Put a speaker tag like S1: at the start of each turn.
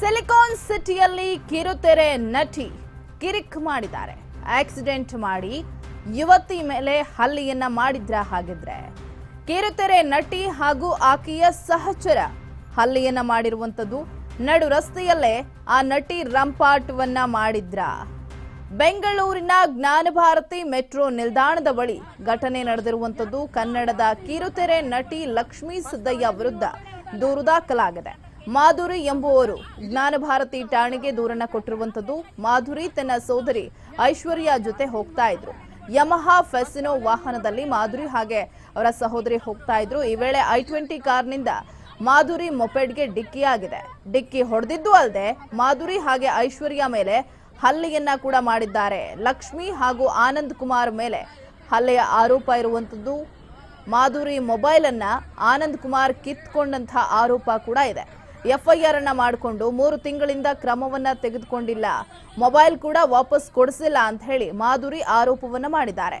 S1: Silicon ಸಿಟಿಯಲ್ಲಿ ಕಿರುತೆರೆ ನಟಿ ಕಿರಿಕ್ ಮಾಡಿದ್ದಾರೆ. ಆಕ್ಸಿಡೆಂಟ್ ಮಾಡಿ ಯುವತಿ ಮೇಲೆ ಹಲ್ಲೆಯನ್ನ ಮಾಡಿದ್ರ ಹಾಗಿದ್ರೆ. ಕಿರುತೆರೆ ನಟಿ ಹಾಗೂ ಆಕೆಯ ಸಹಚರ ಹಲ್ಲೆಯನ್ನ ಮಾಡಿರುವಂತದ್ದು ನಡು ರಸ್ತೆಯಲ್ಲೇ ಆ ನಟಿ ರಂಪಾಟವನ್ನ ಮಾಡಿದ್ರ. ಬೆಂಗಳೂರಿನ ಜ್ಞಾನಭಾರತಿ ಮೆಟ್ರೋ ನಿಲ್ದಾಣದ ಬಳಿ ಘಟನೆ ನಡೆದಿರುವಂತದ್ದು ಕನ್ನಡದ ಕಿರುತೆರೆ ನಟಿ ಲಕ್ಷ್ಮೀ ಸಿದ್ದಯ್ಯ ವಿರುದ್ಧ ದೂರು ದಾಖಲಾಗಿದೆ. ಮಾಧುರಿ ಎಂಬುವವರು ಜ್ಞಾನಭಾರತಿ ಠಾಣೆಗೆ ದೂರನ್ನ ಕೊಟ್ಟಿರುವಂತದ್ದು ಮಾಧುರಿ ತನ್ನ ಸೋದರಿ ಐಶ್ವರ್ಯ ಜೊತೆ ಹೋಗ್ತಾ ಇದ್ರು. ಯಮಹಾ ಫೆಸಿನೋ ವಾಹನದಲ್ಲಿ ಮಾಧುರಿ ಹಾಗೆ ಅವರ ಸಹೋದರಿ ಹೋಗ್ತಾ ಇದ್ರು. ಈ ವೇಳೆ ಐ ಟ್ವೆಂಟಿ ಕಾರ್ನಿಂದ ಮಾಧುರಿ ಮೊಪೆಡ್ಗೆ ಡಿಕ್ಕಿಯಾಗಿದೆ. ಡಿಕ್ಕಿ ಹೊಡೆದಿದ್ದು ಅಲ್ಲದೆ ಮಾಧುರಿ ಹಾಗೆ ಐಶ್ವರ್ಯ ಮೇಲೆ ಹಲ್ಲೆಯನ್ನ ಕೂಡ ಮಾಡಿದ್ದಾರೆ. ಲಕ್ಷ್ಮಿ ಹಾಗೂ ಆನಂದ್ ಕುಮಾರ್ ಮೇಲೆ ಹಲ್ಲೆಯ ಆರೋಪ ಇರುವಂತದ್ದು ಮಾಧುರಿ ಮೊಬೈಲ್ ಅನ್ನ ಆನಂದ್ ಕುಮಾರ್ ಕಿತ್ಕೊಂಡಂತಹ ಆರೋಪ ಕೂಡ ಇದೆ. ಎಫ್ಐಆರ್ ಅನ್ನ ಮಾಡಿಕೊಂಡು ಮೂರು ತಿಂಗಳಿಂದ ಕ್ರಮವನ್ನ ತೆಗೆದುಕೊಂಡಿಲ್ಲ. ಮೊಬೈಲ್ ಕೂಡ ವಾಪಸ್ ಕೊಡಿಸಿಲ್ಲ ಅಂತ ಹೇಳಿ ಮಾಧುರಿ ಆರೋಪವನ್ನ ಮಾಡಿದ್ದಾರೆ.